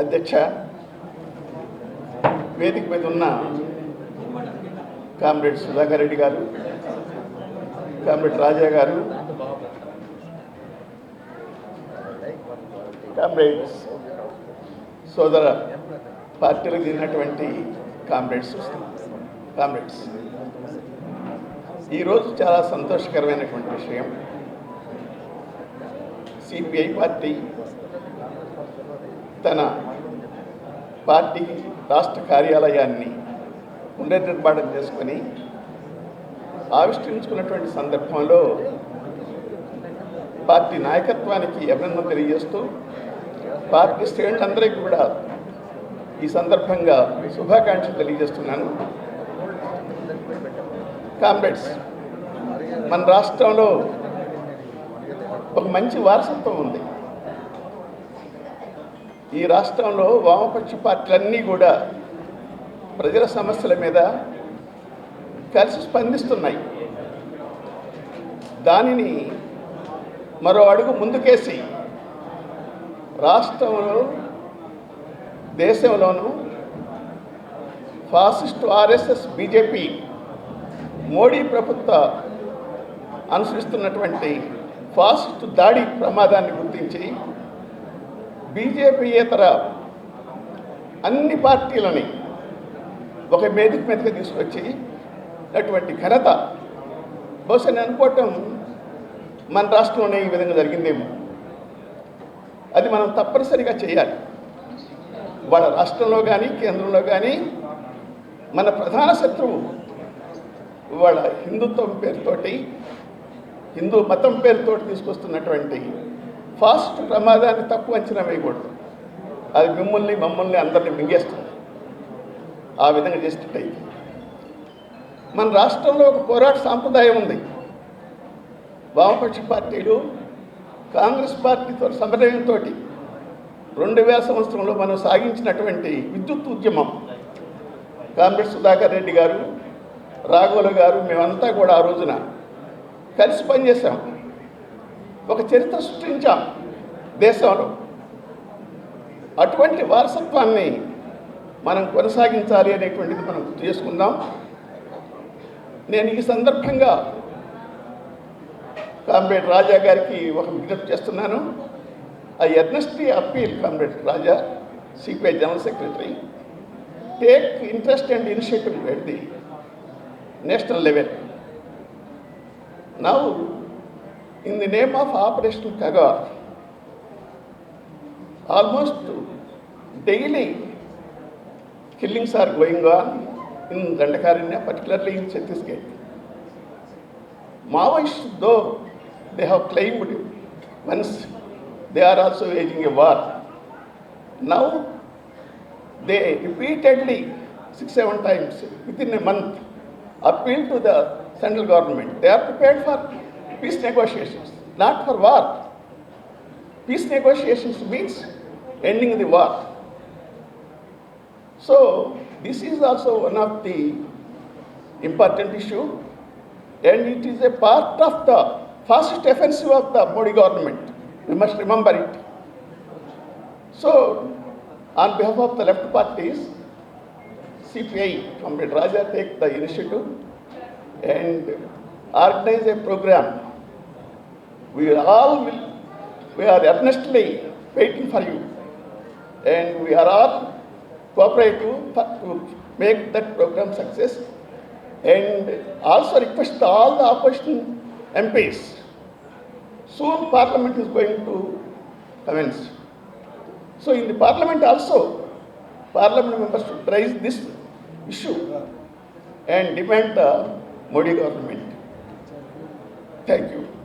అధ్యక్ష వేదిక మీద ఉన్న కామ్రేడ్ సుధాకర్ రెడ్డి గారు కామ్రేడ్ రాజా గారు కామ్రేడ్స్ సోదర పార్టీలకు తిరిగినటువంటి కామ్రేడ్స్ కామ్రేడ్స్ ఈరోజు చాలా సంతోషకరమైనటువంటి విషయం సిపిఐ పార్టీ తన పార్టీ రాష్ట్ర కార్యాలయాన్ని పునర్నిర్మాణం చేసుకొని ఆవిష్కరించుకున్నటువంటి సందర్భంలో పార్టీ నాయకత్వానికి అభినందన తెలియజేస్తూ పార్టీ శ్రేణులందరికీ కూడా ఈ సందర్భంగా శుభాకాంక్షలు తెలియజేస్తున్నాను కామ్రేడ్స్ మన రాష్ట్రంలో ఒక మంచి వారసత్వం ఉంది ఈ రాష్ట్రంలో వామపక్ష పార్టీలన్నీ కూడా ప్రజల సమస్యల మీద కలిసి స్పందిస్తున్నాయి దానిని మరో అడుగు ముందుకేసి రాష్ట్రంలో దేశంలోనూ ఫాసిస్ట్ ఆర్ఎస్ఎస్ బీజేపీ మోడీ ప్రభుత్వ అనుసరిస్తున్నటువంటి ఫాసిస్ట్ దాడి ప్రమాదాన్ని గుర్తించి బీజేపీయేతర అన్ని పార్టీలని ఒక వేదిక మీదకి తీసుకొచ్చి అటువంటి ఘనత బహుశా నేను అనుకోవటం మన రాష్ట్రంలోనే ఈ విధంగా జరిగిందేమో అది మనం తప్పనిసరిగా చేయాలి వాళ్ళ రాష్ట్రంలో కానీ కేంద్రంలో కానీ మన ప్రధాన శత్రువు వాళ్ళ హిందుత్వం పేరుతోటి హిందూ మతం పేరుతోటి తీసుకొస్తున్నటువంటి ఫాస్ట్ ప్రమాదాన్ని తక్కువ అంచనా వేయకూడదు అది మిమ్మల్ని మమ్మల్ని అందరిని మింగేస్తుంది ఆ విధంగా చేసినట్టయితే మన రాష్ట్రంలో ఒక పోరాట సాంప్రదాయం ఉంది వామపక్ష పార్టీలు కాంగ్రెస్ పార్టీతో సమన్వయంతో రెండు వేల సంవత్సరంలో మనం సాగించినటువంటి విద్యుత్ ఉద్యమం కాంగ్రెస్ సుధాకర్ రెడ్డి గారు రాఘవులు గారు మేమంతా కూడా ఆ రోజున కలిసి పనిచేసాము ఒక చరిత్ర సృష్టించాం దేశంలో అటువంటి వారసత్వాన్ని మనం కొనసాగించాలి అనేటువంటిది మనం చేసుకుందాం నేను ఈ సందర్భంగా కామ్రేడ్ రాజా గారికి ఒక విజ్ఞప్తి చేస్తున్నాను I earnestly appeal comrade Raja CPI general secretary take interest and initiative at the national level now in the name of operational Kagor, almost daily killings are going on in Dandakaranya, particularly in Chhattisgarh. Maoists, though they have claimed once they are also waging a war, now they repeatedly 6-7 times within a month appeal to the central government. They are prepared for peace negotiations, not for war. Peace negotiations means ending the war. So, this is also one of the important issue and it is a part of the first offensive of the Modi government. We must remember it. So, on behalf of the left parties, CPI, Comrade Raja, take the initiative and organize a program we all will, we are earnestly waiting for you. And we are all cooperative to make that program success. And also request all the opposition MPs. Soon Parliament is going to commence. So in the Parliament also, Parliament members should raise this issue and demand the Modi government. Thank you.